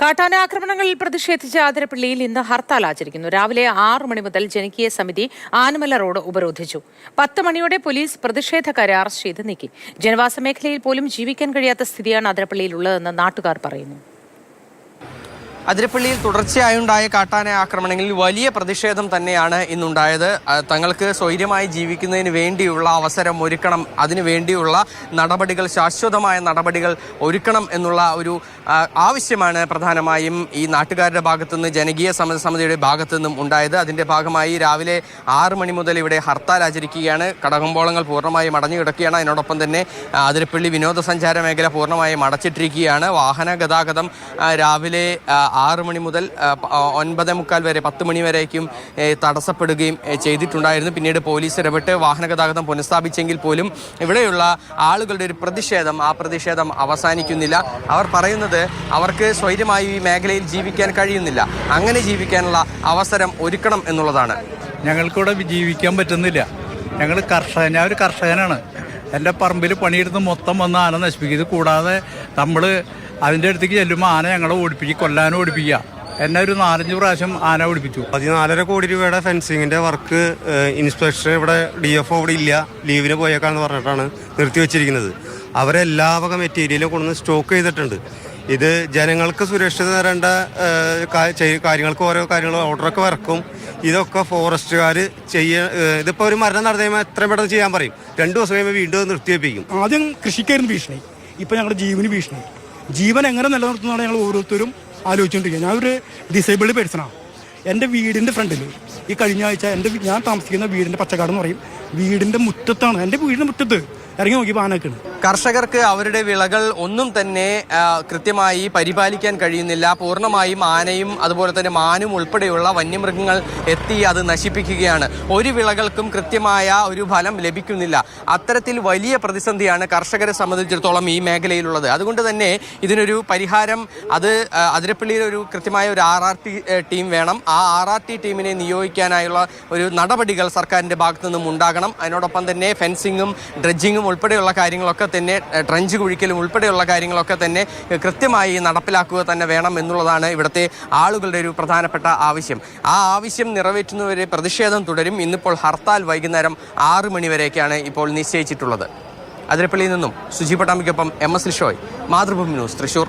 കാട്ടാന ആക്രമണങ്ങളിൽ പ്രതിഷേധിച്ച ആതിരപ്പള്ളിയിൽ ഇന്ന് ഹർത്താൽ ആചരിക്കുന്നു. രാവിലെ ആറു മണി മുതൽ ജനകീയ സമിതി ആനമല റോഡ് ഉപരോധിച്ചു. പത്ത് മണിയോടെ പോലീസ് പ്രതിഷേധക്കാരെ അറസ്റ്റ് ചെയ്ത് നീക്കി. ജനവാസ മേഖലയിൽ പോലും ജീവിക്കാൻ കഴിയാത്ത സ്ഥിതിയാണ് ആതിരപ്പള്ളിയിലുള്ളതെന്ന് നാട്ടുകാർ പറയുന്നു. അതിരപ്പള്ളിയിൽ തുടർച്ചയായുണ്ടായ കാട്ടാന ആക്രമണങ്ങളിൽ വലിയ പ്രതിഷേധം തന്നെയാണ് ഇന്നുണ്ടായത്. തങ്ങൾക്ക് സ്വൈര്യമായി ജീവിക്കുന്നതിന് വേണ്ടിയുള്ള അവസരം ഒരുക്കണം. അതിനു വേണ്ടിയുള്ള നടപടികൾ ശാശ്വതമായ നടപടികൾ ഒരുക്കണം എന്നുള്ള ഒരു ആവശ്യമാണ് പ്രധാനമായും ഈ നാട്ടുകാരുടെ ഭാഗത്തുനിന്ന് ജനകീയ സമരസമിതിയുടെ ഭാഗത്തു നിന്നും ഉണ്ടായത്. അതിന്റെ ഭാഗമായി രാവിലെ ആറ് മണി മുതൽ ഇവിടെ ഹർത്താൽ ആചരിക്കുകയാണ്. കടകമ്പോളങ്ങൾ പൂർണമായും അടഞ്ഞു കിടക്കുകയാണ് അതിനോടൊപ്പം തന്നെ അതിരപ്പള്ളി വിനോദസഞ്ചാര മേഖല പൂർണമായും അടച്ചിട്ടിരിക്കുകയാണ്. വാഹന ഗതാഗതം രാവിലെ ആറ് മണി മുതൽ ഒൻപതേ മുക്കാൽ വരെ പത്ത് മണി വരേക്കും തടസ്സപ്പെടുകയും ചെയ്തിട്ടുണ്ടായിരുന്നു. പിന്നീട് പോലീസ് ഇടപെട്ട് വാഹന ഗതാഗതം പുനഃസ്ഥാപിച്ചെങ്കിൽ പോലും ഇവിടെയുള്ള ആളുകളുടെ ഒരു പ്രതിഷേധം ആ പ്രതിഷേധം അവസാനിക്കുന്നില്ല. അവർ പറയുന്നത് അവർക്ക് സ്വൈര്യമായി ഈ മേഖലയിൽ ജീവിക്കാൻ കഴിയുന്നില്ല. അങ്ങനെ ജീവിക്കാനുള്ള അവസരം ഒരുക്കണം എന്നുള്ളതാണ്. ഞങ്ങൾക്കിവിടെ ജീവിക്കാൻ പറ്റുന്നില്ല. ഞങ്ങൾ കർഷകൻ ഞാൻ ഒരു കർഷകനാണ്. എന്റെ പറമ്പിൽ പണിയെടുത്ത് മൊത്തം വന്ന് ആന നശിപ്പിക്കും. ഇത് കൂടാതെ നമ്മൾ അതിന്റെ അടുത്തേക്ക് ചെല്ലുമ്പോൾ ആന ഞങ്ങളെ ഓടിപ്പിക്കും കൊല്ലാനും ഓടിപ്പിക്കുക. എന്നെ ഒരു നാലഞ്ച് പ്രാവശ്യം ആന ഓടിപ്പിച്ചു. പതിനാലര കോടി രൂപയുടെ ഫെൻസിങ്ങിന്റെ വർക്ക് ഇൻസ്പെക്ഷൻ ഇവിടെ ഡി എഫ് ഇവിടെ ഇല്ല ലീവിന് പോയേക്കാന്ന് പറഞ്ഞിട്ടാണ് നിർത്തിവെച്ചിരിക്കുന്നത് അവരെല്ലാ വക മെറ്റീരിയലും കൊണ്ടുവന്ന് സ്റ്റോക്ക് ചെയ്തിട്ടുണ്ട്. ഇത് ജനങ്ങൾക്ക് സുരക്ഷിത തരേണ്ട കാര്യങ്ങൾക്ക് ഓരോ കാര്യങ്ങൾ ഓർഡറൊക്കെ വർക്കും ഇതൊക്കെ ഫോറസ്റ്റുകാർ ചെയ്യ ഇതിപ്പോൾ ഇതിപ്പോ ഒരു മരണം നടന്നു കഴിയുമ്പോൾ എത്രയും പെട്ടെന്ന് ചെയ്യാൻ പറയും. രണ്ടു ദിവസം കഴിയുമ്പോൾ വീണ്ടും നിർത്തി നിർത്തിവെപ്പിക്കും. ആദ്യം കൃഷിക്കായിരുന്നു ഭീഷണി ഇപ്പൊ ഞങ്ങളുടെ ജീവന് ഭീഷണി ജീവൻ എങ്ങനെ നിലനിർത്തുന്നതാണ് ഞങ്ങൾ ഓരോരുത്തരും ആലോചിച്ചുകൊണ്ടിരിക്കുക. ഞാൻ ഒരു ഡിസേബിൾഡ് പേഴ്സണാണ് എന്റെ വീടിന്റെ ഫ്രണ്ടിൽ ഈ കഴിഞ്ഞ ആഴ്ച എന്റെ ഞാൻ താമസിക്കുന്ന വീടിന്റെ പച്ചക്കാട് എന്ന് പറയും. വീടിന്റെ മുറ്റത്താണ്. എന്റെ വീടിന്റെ മുറ്റത്ത് ഇറങ്ങി നോക്കി പാനൊക്കെ കർഷകർക്ക് അവരുടെ വിളകൾ ഒന്നും തന്നെ കൃത്യമായി പരിപാലിക്കാൻ കഴിയുന്നില്ല. പൂർണമായും ആനയും അതുപോലെ തന്നെ മാനും ഉൾപ്പെടെയുള്ള വന്യമൃഗങ്ങൾ എത്തി അത് നശിപ്പിക്കുകയാണ്. ഒരു വിളകൾക്കും കൃത്യമായ ഒരു ഫലം ലഭിക്കുന്നില്ല. അത്തരത്തിൽ വലിയ പ്രതിസന്ധിയാണ് കർഷകരെ സംബന്ധിച്ചിടത്തോളം ഈ മേഖലയിലുള്ളത്. അതുകൊണ്ട് തന്നെ ഇതിനൊരു പരിഹാരം അത് അതിരപ്പള്ളിയിൽ ഒരു കൃത്യമായ ഒരു ആർ ആർ ടി ടീം വേണം. ആ ആർ ആർ ടി ടീമിനെ നിയോഗിക്കാനായുള്ള ഒരു നടപടികൾ സർക്കാരിന്റെ ഭാഗത്തു നിന്നും ഉണ്ടാകണം. അതിനോടൊപ്പം തന്നെ ഫെൻസിങ്ങും ഡ്രഡ്ജിങ്ങും ഉൾപ്പെടെയുള്ള കാര്യങ്ങളൊക്കെ തന്നെ ട്രഞ്ച് കുഴിക്കലും ഉൾപ്പെടെയുള്ള കാര്യങ്ങളൊക്കെ തന്നെ കൃത്യമായി നടപ്പിലാക്കുക തന്നെ വേണം എന്നുള്ളതാണ് ഇവിടുത്തെ ആളുകളുടെ ഒരു പ്രധാനപ്പെട്ട ആവശ്യം. ആ ആവശ്യം നിറവേറ്റുന്നവരെ പ്രതിഷേധം തുടരും. ഇന്നിപ്പോൾ ഹർത്താൽ വൈകുന്നേരം ആറ് മണിവരെയൊക്കെയാണ് ഇപ്പോൾ നിശ്ചയിച്ചിട്ടുള്ളത്. അതിരപ്പള്ളിയിൽ നിന്നും Suji പട്ടാമ്പിക്കൊപ്പം M S Lishoy Mathrubhumi news Thrissur.